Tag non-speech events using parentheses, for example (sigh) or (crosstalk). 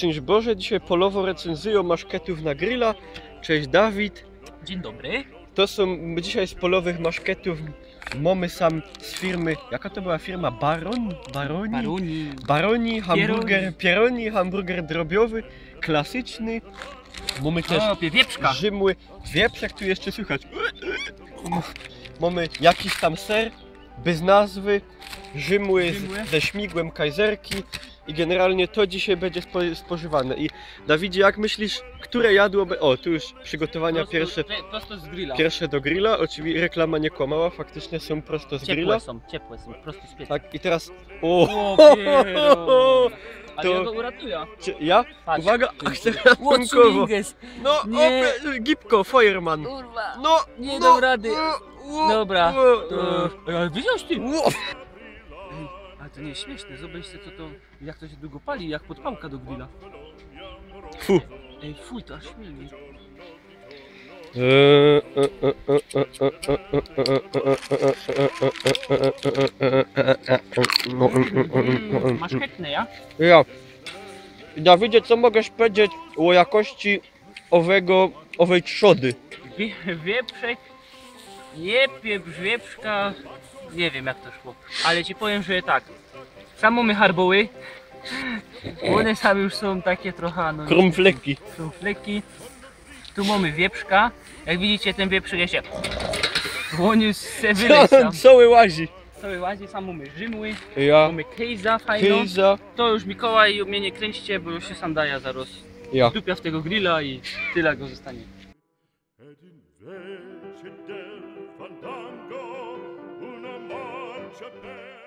Szczęść Boże, dzisiaj polowo recenzują maszketów na grilla. Cześć Dawid. Dzień dobry. To są dzisiaj z polowych maszketów mamy sam z firmy, jaka to była firma? Baron? Baroni? Baruni. Baroni, hamburger, pieroni, hamburger drobiowy, klasyczny. Mamy też O, wieprzka. Rzymły, wieprzek tu jeszcze słychać. Mamy jakiś tam ser, bez nazwy, Rzymły, Rzymły. Z, ze śmigłem kajzerki i generalnie to dzisiaj będzie spo, spożywane. I Dawidzie, jak myślisz, które jadło... be- O, tu już przygotowania Prosto- pierwsze, Prosto z grilla. pierwsze do grilla. Oczywiście reklama nie kłamała, faktycznie są prosto z grilla. Ciepłe są, ciepłe są, prosto z pieca. Tak, i teraz... O, O, (laughs) piero. Ale To- ja go uratuję. Czy- ja? Patrz. Uwaga, akcja What ratunkowo. Schwinges. No, Nie. opie, gipko, fireman. Kurwa. No, Nie no, dam rady. o, o, Dobra. o, To... Ej, Ale widziałeś ty? Ale to nie jest śmieszne, zobaczcie co to, jak to się długo pali, jak podpałka do grilla. Fu. Ej, fuj, to aż śmieli. Mm, masz chętne, ja? Ja. Dawidzie, co mogę powiedzieć o jakości owego, owej trzody? Wie, wieprzek, nie pieprz wieprzka, nie wiem jak to szło, ale ci powiem, że tak, sam mamy harboły, one same już są takie trochę, no Krumfleki. są fleki, tu mamy wieprzka, jak widzicie ten wieprzek jeszcze dłoniu se wyleciał, Cały łazi. cały łazie, sam mamy rzymły, Ja. mamy kejza fajną, Kyza. to już Mikołaj mnie nie kręćcie, bo już się sandaja zaraz Ja. dupia w tego grilla i tyle go zostanie. Fandango una marcia per